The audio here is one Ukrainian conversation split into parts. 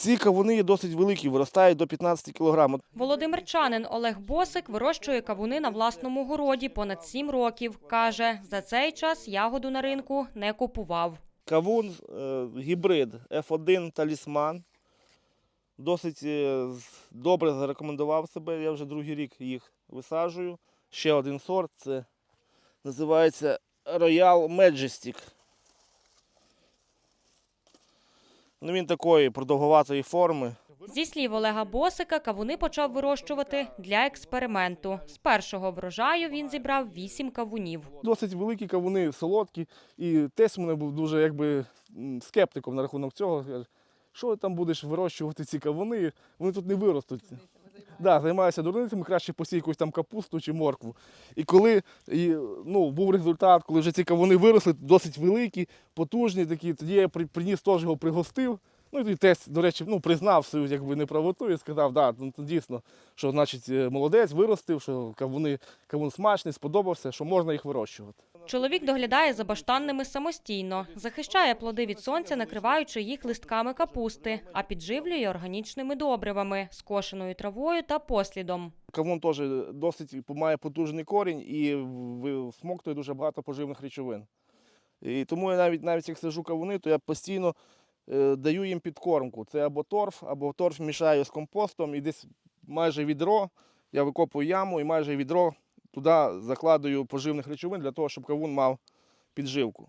Ці кавуни є досить великі, виростають до 15 кг. Володимирчанин Олег Босик вирощує кавуни на власному городі понад сім років. Каже, за цей час ягоду на ринку не купував. Кавун е, гібрид F1 талісман. Досить е, з- добре зарекомендував себе. Я вже другий рік їх висаджую. Ще один сорт це називається Royal Majestic. Ну, він такої продовгуватої форми. Зі слів Олега Босика, кавуни почав вирощувати для експерименту. З першого врожаю він зібрав вісім кавунів. Досить великі кавуни, солодкі. І тесть мене був дуже якби скептиком на рахунок цього. Що ти там будеш вирощувати ці кавуни? Вони тут не виростуть. Да, займаюся дурницями, краще посій якусь там капусту чи моркву. І коли і, ну, був результат, коли вже ці кавуни виросли, досить великі, потужні такі, тоді я при- приніс теж його пригостив. Ну і тоді до речі, ну, признав свою якби, неправоту і сказав, да, ну, дійсно, що значить е, молодець виростив, що кавуни, кавун смачний, сподобався, що можна їх вирощувати. Чоловік доглядає за баштанними самостійно, захищає плоди від сонця, накриваючи їх листками капусти, а підживлює органічними добривами, скошеною травою та послідом. Кавун теж досить має потужний корінь і всмоктує дуже багато поживних речовин. І тому я навіть навіть як сажу кавуни, то я постійно е, даю їм підкормку. Це або торф, або торф мішаю з компостом, і десь майже відро. Я викопую яму і майже відро туди закладую поживних речовин для того, щоб кавун мав підживку.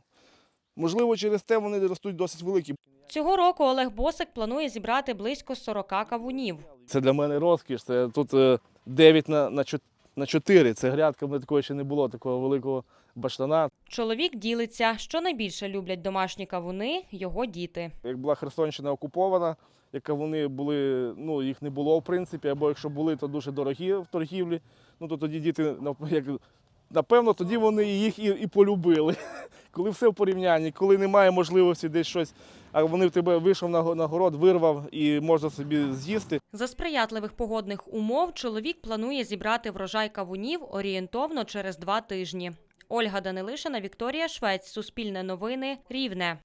Можливо, через те вони ростуть досить великі. Цього року Олег Босик планує зібрати близько 40 кавунів. Це для мене розкіш. Це тут е, 9 на, на, чот- на 4. Це грядка, в мене такої ще не було, такого великого баштана. Чоловік ділиться, що найбільше люблять домашні кавуни його діти. Як була Херсонщина окупована, як вони були, ну їх не було в принципі, або якщо були, то дуже дорогі в торгівлі. Ну то тоді діти як, напевно, тоді вони їх і, і полюбили. Коли все в порівнянні, коли немає можливості десь щось, а вони в тебе вийшов на, го- город, вирвав і можна собі з'їсти. За сприятливих погодних умов чоловік планує зібрати врожай кавунів орієнтовно через два тижні. Ольга Данилишина, Вікторія Швець, Суспільне новини, Рівне.